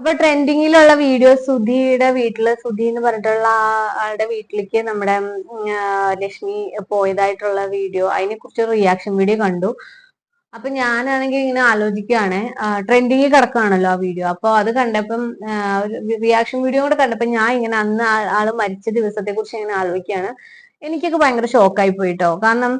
അപ്പൊ ട്രെൻഡിങ്ങിലുള്ള വീഡിയോ സുധിയുടെ വീട്ടിൽ സുധി എന്ന് പറഞ്ഞിട്ടുള്ള ആളുടെ വീട്ടിലേക്ക് നമ്മുടെ ലക്ഷ്മി പോയതായിട്ടുള്ള വീഡിയോ അതിനെ കുറിച്ച് റിയാക്ഷൻ വീഡിയോ കണ്ടു. അപ്പൊ ഞാനാണെങ്കിൽ ഇങ്ങനെ ആലോചിക്കുകയാണ്. ട്രെൻഡിങ്ങിൽ കിടക്കുകയാണല്ലോ ആ വീഡിയോ. അപ്പൊ അത് കണ്ടപ്പം റിയാക്ഷൻ വീഡിയോ കൂടെ കണ്ടപ്പോ ഞാൻ ഇങ്ങനെ അന്ന് ആൾ മരിച്ച ദിവസത്തെ കുറിച്ച് ഇങ്ങനെ ആലോചിക്കുകയാണ്. എനിക്കൊക്കെ ഭയങ്കര ഷോക്കായി പോയിട്ടോ കാരണം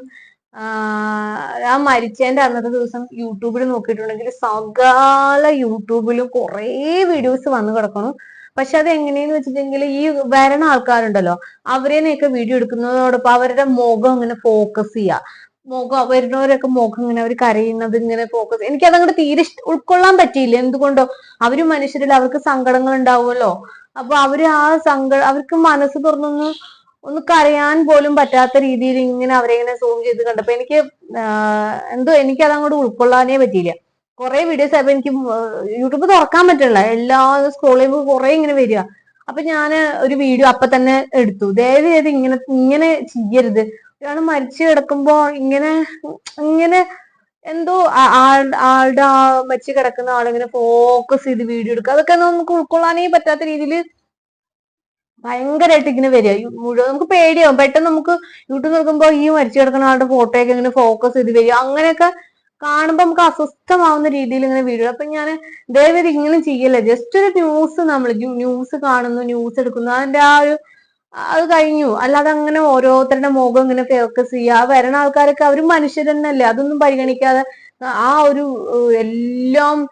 ആ മരിച്ചതിന്റെ അന്നത്തെ ദിവസം യൂട്യൂബിൽ നോക്കിയിട്ടുണ്ടെങ്കിൽ സകല യൂട്യൂബിലും കുറേ വീഡിയോസ് വന്നു കിടക്കണം പക്ഷെ അത് എങ്ങനെയെന്ന് വെച്ചിട്ടുണ്ടെങ്കിൽ ഈ വരണ ആൾക്കാരുണ്ടല്ലോ അവരെയൊക്കെ വീഡിയോ എടുക്കുന്നതോടൊപ്പം അവരുടെ മുഖം ഇങ്ങനെ ഫോക്കസ് ചെയ്യുക മുഖം വരുന്നവരൊക്കെ മുഖം ഇങ്ങനെ അവർ കരയുന്നത് ഇങ്ങനെ ഫോക്കസ് എനിക്ക് അതങ്ങോട്ട് തീരെ ഉൾക്കൊള്ളാൻ പറ്റിയില്ല. എന്തുകൊണ്ടോ? അവർ മനുഷ്യരിൽ അവർക്ക് സങ്കടങ്ങൾ ഉണ്ടാവുമല്ലോ. അപ്പൊ അവർ ആ സങ്കടം അവർക്ക് മനസ്സ് തുറന്നൊന്ന് ഒന്ന് കരയാൻ പോലും പറ്റാത്ത രീതിയിൽ ഇങ്ങനെ അവരെ ഇങ്ങനെ സൂം ചെയ്ത് കണ്ടപ്പോ എനിക്ക് എന്തോ എനിക്ക് അതങ്ങോട്ട് ഉൾക്കൊള്ളാനേ പറ്റിയില്ല. കുറെ വീഡിയോസ് ആയപ്പോ എനിക്ക് യൂട്യൂബ് തുറക്കാൻ പറ്റില്ല. എല്ലാ സ്ക്രോൾ ചെയ്യുമ്പോൾ കുറെ ഇങ്ങനെ വരിക. അപ്പൊ ഞാൻ ഒരു വീഡിയോ അപ്പൊ തന്നെ എടുത്തു. ദയവ് ചെയ്ത് ഇങ്ങനെ ഇങ്ങനെ ചെയ്യരുത്. ഒരാൾ മരിച്ചു കിടക്കുമ്പോ ഇങ്ങനെ ഇങ്ങനെ എന്തോ ആളുടെ മരിച്ചു കിടക്കുന്ന ആളിങ്ങനെ ഫോക്കസ് ചെയ്ത് വീഡിയോ എടുക്കുക. അതൊക്കെ നമുക്ക് ഉൾക്കൊള്ളാനേ പറ്റാത്ത രീതിയിൽ ഭയങ്കരമായിട്ട് ഇങ്ങനെ വരിക. മുഴുവൻ നമുക്ക് പേടിയാവും. പെട്ടെന്ന് നമുക്ക് യൂട്യൂബ് നോക്കുമ്പോ ഈ മരിച്ചു കിടക്കുന്ന ആളുടെ ഫോട്ടോ ഒക്കെ ഇങ്ങനെ ഫോക്കസ് ചെയ്ത് വരിക. അങ്ങനെയൊക്കെ കാണുമ്പോൾ നമുക്ക് അസ്വസ്ഥമാവുന്ന രീതിയിൽ ഇങ്ങനെ വീഴും. അപ്പൊ ഞാൻ ദയവേത് ഇങ്ങനെ ചെയ്യല്ല? ജസ്റ്റ് ഒരു ന്യൂസ് നമ്മൾ ന്യൂസ് കാണുന്നു ന്യൂസ് എടുക്കുന്നു. അതിന്റെ ആ ഒരു അത് കഴിഞ്ഞു. അല്ലാതെ അങ്ങനെ ഓരോരുത്തരുടെ മുഖം ഇങ്ങനെ ഫോക്കസ് ചെയ്യുക. ആ വരണ ആൾക്കാരൊക്കെ അവരും മനുഷ്യർ തന്നെയല്ലേ? അതൊന്നും പരിഗണിക്കാതെ ആ ഒരു എല്ലാം എല്ലാം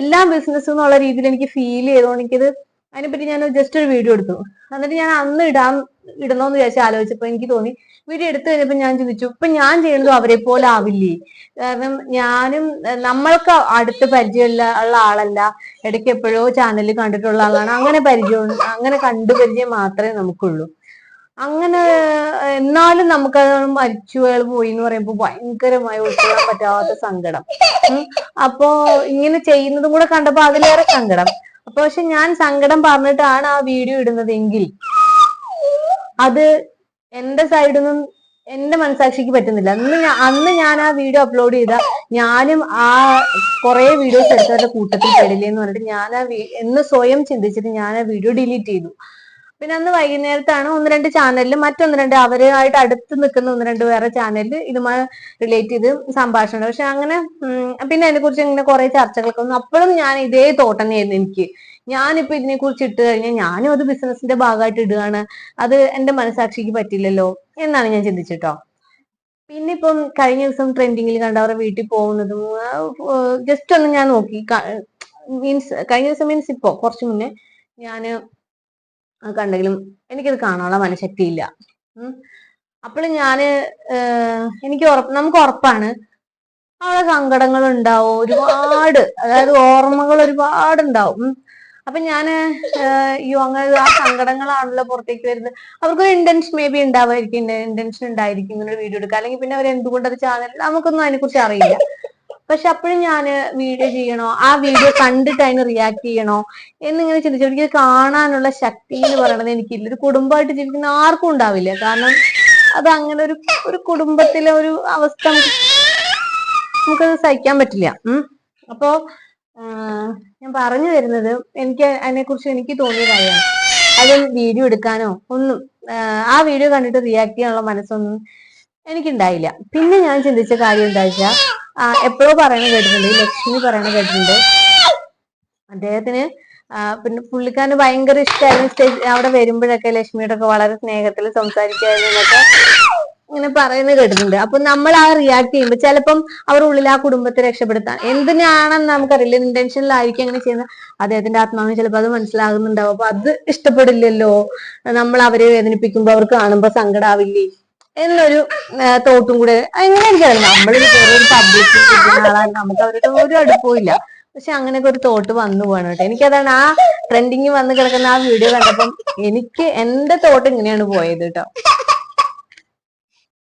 എല്ലാ ബിസിനസ് എന്നുള്ള രീതിയിൽ എനിക്ക് ഫീൽ ചെയ്തോണ്ട് എനിക്കിത് അതിനെപ്പറ്റി ഞാൻ ജസ്റ്റ് ഒരു വീഡിയോ എടുത്തു. എന്നിട്ട് ഞാൻ അന്ന് ഇടാൻ ഇടണോന്ന് വിചാരിച്ച് ആലോചിച്ചപ്പോ എനിക്ക് തോന്നി. വീഡിയോ എടുത്തു കഴിഞ്ഞപ്പോ ഞാൻ ചിന്തിച്ചു ഇപ്പൊ ഞാൻ ചെയ്യുന്നതും അവരെ പോലെ ആവില്ലേ? കാരണം ഞാനും നമ്മൾക്ക് അടുത്ത് പരിചയമുള്ള ഉള്ള ആളല്ല. ഇടയ്ക്ക് എപ്പോഴോ ചാനലിൽ കണ്ടിട്ടുള്ള ആളാണ്. അങ്ങനെ പരിചയം അങ്ങനെ കണ്ടു പരിചയം മാത്രമേ നമുക്കുള്ളൂ. അങ്ങനെ എന്നാലും നമുക്ക് മരിച്ചു അയാൾ പോയി എന്ന് പറയുമ്പോൾ ഭയങ്കരമായി ഉൾക്കൊള്ളാൻ പറ്റാത്ത സങ്കടം. അപ്പോ ഇങ്ങനെ ചെയ്യുന്നതും കൂടെ കണ്ടപ്പോ അതിലേറെ സങ്കടം. അപ്പൊ പക്ഷെ ഞാൻ സങ്കടം പറഞ്ഞിട്ടാണ് ആ വീഡിയോ ഇടുന്നതെങ്കിൽ അത് എന്റെ സൈഡിൽ നിന്നും എന്റെ മനസാക്ഷിക്ക് പറ്റുന്നില്ല. അന്ന് ഞാൻ അന്ന് ഞാൻ ആ വീഡിയോ അപ്ലോഡ് ചെയ്ത ഞാനും ആ കുറെ വീഡിയോസ് എടുത്തവരുടെ കൂട്ടത്തിൽ പെടില്ലേ എന്ന് പറഞ്ഞിട്ട് ഞാൻ ആ എന്ന് സ്വയം ചിന്തിച്ചിട്ട് ഞാൻ ആ വീഡിയോ ഡിലീറ്റ് ചെയ്തു. പിന്നെ അന്ന് വൈകുന്നേരത്താണ് ഒന്ന് രണ്ട് ചാനലിൽ മറ്റൊന്ന് രണ്ട് അവരുമായിട്ട് അടുത്ത് നിൽക്കുന്ന ഒന്ന് രണ്ട് വേറെ ചാനലിൽ ഇതുമായി റിലേറ്റ് ചെയ്ത് സംഭാഷണം പക്ഷെ അങ്ങനെ പിന്നെ അതിനെ കുറിച്ച് ഇങ്ങനെ കുറെ ചർച്ചകളൊക്കെ വന്നു. അപ്പോഴും ഞാൻ ഇതേ തോട്ടം തന്നെയായിരുന്നു എനിക്ക്. ഞാനിപ്പോ ഇതിനെ കുറിച്ച് ഇട്ട് കഴിഞ്ഞാൽ ഞാനും അത് ബിസിനസിന്റെ ഭാഗമായിട്ട് ഇടുകയാണ്. അത് എന്റെ മനസാക്ഷിക്ക് പറ്റില്ലല്ലോ എന്നാണ് ഞാൻ ചിന്തിച്ചിട്ടോ. പിന്നെ ഇപ്പം കഴിഞ്ഞ ദിവസം ട്രെൻഡിങ്ങിൽ കണ്ട അവരുടെ വീട്ടിൽ പോകുന്നതും ജസ്റ്റ് ഒന്ന് ഞാൻ നോക്കി. മീൻസ് കഴിഞ്ഞ ദിവസം മീൻസ് ഇപ്പോ കുറച്ചു മുന്നേ ഞാൻ കണ്ടെങ്കിലും എനിക്കത് കാണാനുള്ള മനഃശക്തി ഇല്ല അപ്പോൾ ഏഹ്, എനിക്ക് ഉറപ്പ് നമുക്ക് ഉറപ്പാണ്. അവിടെ സങ്കടങ്ങൾ ഉണ്ടാവും ഒരുപാട് അതായത് ഓർമ്മകൾ ഒരുപാട് ഉണ്ടാവും. അപ്പൊ ഏഹ്, അയ്യോ അങ്ങനെ ആ സങ്കടങ്ങളാണല്ലോ പുറത്തേക്ക് വരുന്നത്. അവർക്കൊരു ഇന്റൻഷൻ മേ ബി ഉണ്ടാവായിരിക്കും ഇന്റൻഷൻ ഉണ്ടായിരിക്കും ഇങ്ങനെ വീഡിയോ എടുക്കുക അല്ലെങ്കിൽ പിന്നെ അവർ എന്തുകൊണ്ട് അത് ചാനൽ നമുക്കൊന്നും അതിനെക്കുറിച്ച് അറിയില്ല. പക്ഷെ അപ്പോഴും ഞാൻ വീഡിയോ ചെയ്യണോ? ആ വീഡിയോ കണ്ടിട്ട് അതിന് റിയാക്ട് ചെയ്യണോ? എന്നിങ്ങനെ ചിന്തിച്ചു. എനിക്ക് കാണാനുള്ള ശക്തി എന്ന് പറയണത് എനിക്കില്ല. ഒരു കുടുംബമായിട്ട് ജീവിക്കുന്ന ആർക്കും ഉണ്ടാവില്ല. കാരണം അത് അങ്ങനെ ഒരു ഒരു കുടുംബത്തിലെ ഒരു അവസ്ഥ നമുക്ക് നമുക്കത് സഹിക്കാൻ പറ്റില്ല. ഉം. അപ്പോ ഞാൻ പറഞ്ഞു വരുന്നത് എനിക്ക് അതിനെ കുറിച്ച് എനിക്ക് തോന്നിയ കാര്യമാണ് അത് വീഡിയോ എടുക്കാനോ ഒന്നും ആ വീഡിയോ കണ്ടിട്ട് റിയാക്ട് ചെയ്യാനുള്ള മനസ്സൊന്നും എനിക്കുണ്ടായില്ല. പിന്നെ ഞാൻ ചിന്തിച്ച കാര്യം എന്താ വെച്ചാൽ എപ്പോഴോ പറയണ കേട്ടിട്ടുണ്ട് ലക്ഷ്മി പറയണ കേട്ടിട്ടുണ്ട്. അദ്ദേഹത്തിന് പിന്നെ പുള്ളിക്കാരന് ഭയങ്കര ഇഷ്ടമായിരുന്നു സ്റ്റേജ് അവിടെ വരുമ്പോഴൊക്കെ ലക്ഷ്മിയുടെ ഒക്കെ വളരെ സ്നേഹത്തിൽ സംസാരിക്കായിരുന്നു എന്നൊക്കെ ഇങ്ങനെ പറയുന്നത് കേട്ടിട്ടുണ്ട്. അപ്പൊ നമ്മൾ ആ റിയാക്ട് ചെയ്യുമ്പോൾ ചിലപ്പം അവർ ഉള്ളിൽ ആ കുടുംബത്തെ രക്ഷപ്പെടുത്താൻ എന്തിനാണെന്ന് നമുക്കറിയില്ല ഇന്റൻഷനിലായിരിക്കും അങ്ങനെ ചെയ്യുന്നത്. അദ്ദേഹത്തിന്റെ ആത്മാവിന് ചിലപ്പോൾ അത് മനസ്സിലാകുന്നുണ്ടാവും. അപ്പൊ അത് ഇഷ്ടപ്പെടില്ലല്ലോ. നമ്മൾ അവരെ വേദനിപ്പിക്കുമ്പോൾ അവർ കാണുമ്പോൾ സങ്കടാവില്ലേ? എന്നൊരു തോട്ടും കൂടെ അങ്ങനെ എനിക്കറിയാം നമ്മൾ വേറൊരു പബ്ലിക് ആളാണ് നമുക്ക് അവരുടെ ഒരു അടുപ്പവും ഇല്ല. പക്ഷെ അങ്ങനെയൊക്കെ ഒരു തോട്ട് വന്നു പോകണം കേട്ടോ. എനിക്കതാണ് ആ ട്രെൻഡിങ് വന്ന് കിടക്കുന്ന ആ വീഡിയോ കണ്ടപ്പം എനിക്ക് എന്റെ തോട്ട് ഇങ്ങനെയാണ് പോയത് കേട്ടോ.